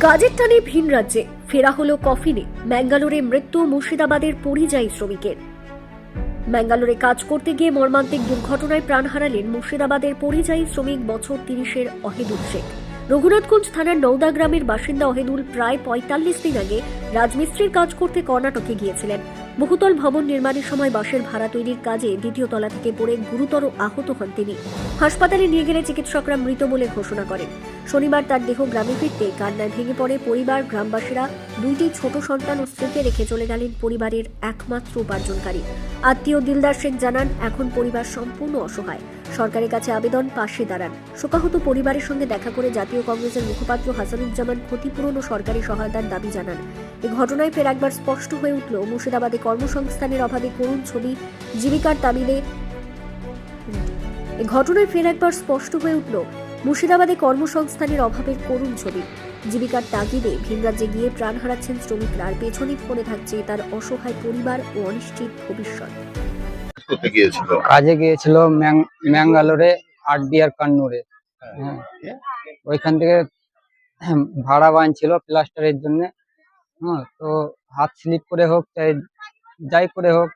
কাজের টানে ভিন রাজ্যে ফেরা হলো কফিনে। ম্যাঙ্গালোরে মৃত্যু মুর্শিদাবাদের পরিযায়ী শ্রমিকের। ম্যাঙ্গালোরে কাজ করতে গিয়ে মর্মান্তিক দুর্ঘটনায় প্রাণ হারালেন মুর্শিদাবাদের পরিযায়ী শ্রমিক বছর তিরিশের অহেদুল শেখ। রঘুনাথগঞ্জ থানার নওদা গ্রামের বাসিন্দা অহেদুল প্রায় পঁয়তাল্লিশ দিন আগে রাজমিস্ত্রির কাজ করতে কর্ণাটকে গিয়েছিলেন। বহুতল ভবন নির্মাণের সময় বাসের ভাড়া তৈরির কাজে দ্বিতীয় তলা থেকে পড়ে গুরুতর আহত হন তিনি। হাসপাতালে নিয়ে গেলে চিকিৎসকরা মৃত বলে ঘোষণা করেন। শনিবার তার দেহ গ্রামে ফিরতে কান্নায় ভেঙে পড়ে পরিবার, গ্রামবাসীরা দুইটি ছোট সন্তান ও স্ত্রীকে রেখে চলে গেলেন পরিবারের একমাত্র উপার্জনকারী। আত্মীয় দিলদার শেখ জানান, এখন পরিবার সম্পূর্ণ অসহায়। সরকারের কাছে আবেদন, পাশে দাঁড়ান। শোকাহত পরিবারের সঙ্গে দেখা করে জাতীয় কংগ্রেসের মুখপাত্র হাসানুজ্জামান ক্ষতিপূরণ ও সরকারি সহায়তার দাবি জানান। এ ঘটনায় ফের একবার স্পষ্ট হয়ে উঠল, মুর্শিদাবাদে কর্মসংস্থানের অভাবে করুণ ছবি, জীবিকার তামিলে। ঘটনায় ফের একবার স্পষ্ট হয়ে উঠল মুর্শিদাবাদে কর্মসংস্থানের অভাবের করুণ ছবি। জীবিকার তাগিদে ভিনরাজ্যে গিয়ে প্রাণ হারাচ্ছেন শ্রমিকরা আর পেছনে পড়ে থাকছে তার অসহায় পরিবার ও অনিশ্চিত ভবিষ্যৎ। কাজে গিয়েছিল ম্যাং- ম্যাঙ্গালোরে আর ডিয়ার কান্নুরে। হ্যাঁ। ওইখান থেকে ভাড়া বানছিল প্লাস্টারের জন্য। হ্যাঁ তো হাত স্লিপ করে হোক চাই যাই করে হোক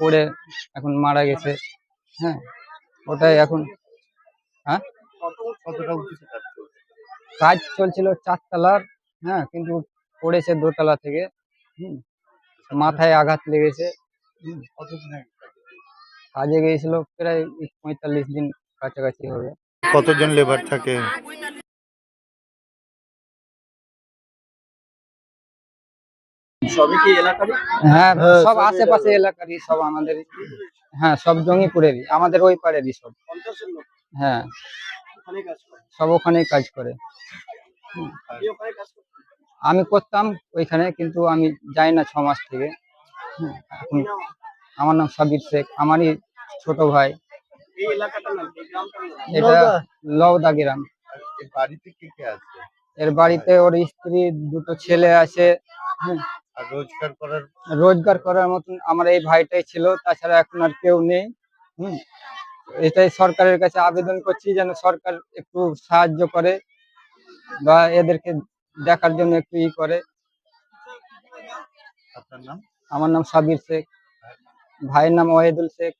পড়ে এখন মারা গেছে। হ্যাঁ ওটাই এখন। হ্যাঁ? কতটা কাজ চলছে? কাজ চলছিল চারতলার হ্যাঁ কিন্তু পড়েছে দোতলা থেকে হুম মাথায় আঘাত লেগেছে কাজ? গিয়েছিল প্রায় পঁয়তাল্লিশ দিন কাছাকাছি হবে। কতজন লেবার থাকে? হ্যাঁ হ্যাঁ, সব আশেপাশে এলাকারই। সব আমাদের হ্যাঁ সব জঙ্গিপুরেরই আমাদের ওই পাড়েরই সব। হ্যাঁ। সব ওখানেই কাজ করে। আমি করতাম ওইখানে কিন্তু আমি যাই না ছ মাস থেকে এখন আমার নাম সাবির শেখ আমারই ছোট ভাই। এটা লওদা। গ্রাম। এই বাড়িতে কে কে আছে? এর বাড়িতে ওর স্ত্রী দুটো ছেলে আছে। রোজগার করার? রোজগার করার মতন আমার এই ভাইটাই ছিল তাছাড়া এখন আর কেউ নেই। হুম। এটাই সরকারের কাছে আবেদন করছি যেন সরকার একটু সাহায্য করে বা এদেরকে দেখার জন্য একটু ই করে। আমার নাম সাবির শেখ। ভাইয়ের নাম ওয়াহিদুল শেখ।